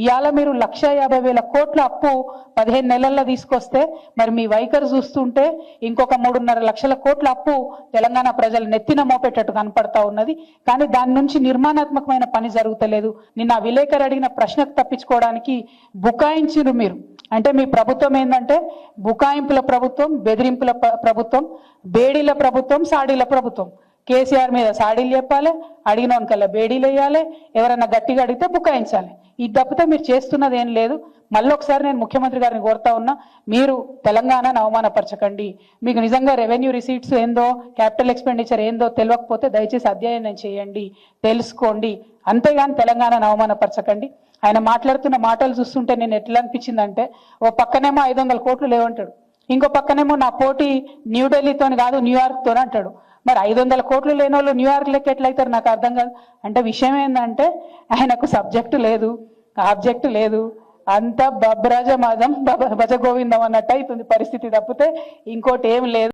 ఇవాళ మీరు లక్ష యాభై వేల కోట్ల అప్పు పదిహేను నెలల్లో తీసుకొస్తే మరి మీ వైఖరి చూస్తుంటే ఇంకొక మూడున్నర లక్షల కోట్ల అప్పు తెలంగాణ ప్రజలు నెత్తిన మోపేటట్టు కనపడతా ఉన్నది. కానీ దాని నుంచి నిర్మాణాత్మకమైన పని జరుగుతలేదు. నిన్న ఆ విలేకరు అడిగిన ప్రశ్నకు తప్పించుకోవడానికి బుకాయించిరు మీరు. అంటే మీ ప్రభుత్వం ఏంటంటే బుకాయింపుల ప్రభుత్వం బెదిరింపుల ప్రభుత్వం బేడీల ప్రభుత్వం సాడీల ప్రభుత్వం. కేసీఆర్ మీద సాడీలు చెప్పాలి అడిగిన కల్లా బేడీలు వేయాలి ఎవరైనా గట్టిగా అడిగితే బుకాయించాలి. ఈ తప్పితే మీరు చేస్తున్నది ఏం లేదు. మళ్ళీ ఒకసారి నేను ముఖ్యమంత్రి గారిని కోరుతా ఉన్నా మీరు తెలంగాణను అవమానపరచకండి. మీకు నిజంగా రెవెన్యూ రిసీట్స్ ఏందో క్యాపిటల్ ఎక్స్పెండిచర్ ఏందో తెలియకపోతే దయచేసి అధ్యయనం చేయండి తెలుసుకోండి. అంతేగాని తెలంగాణను అవమానపరచకండి. ఆయన మాట్లాడుతున్న మాటలు చూస్తుంటే నేను ఎట్లా అనిపించిందంటే ఓ పక్కనేమో ఐదు వందల కోట్లు లేవంటాడు. ఇంకో పక్కనేమో నా పోటీ న్యూఢిల్లీతో కాదు న్యూయార్క్తో అంటాడు. మరి ఐదు వందల కోట్లు లేని వాళ్ళు న్యూయార్క్ లెక్క ఎట్లయితారు నాకు అర్థం కాదు. అంటే విషయం ఏంటంటే ఆయనకు సబ్జెక్టు లేదు ఆబ్జెక్ట్ లేదు. అంత బబ్రాజ మదం భజ గోవిందం అన్నట్టు అవుతుంది పరిస్థితి తప్పితే ఇంకోటి ఏం లేదు.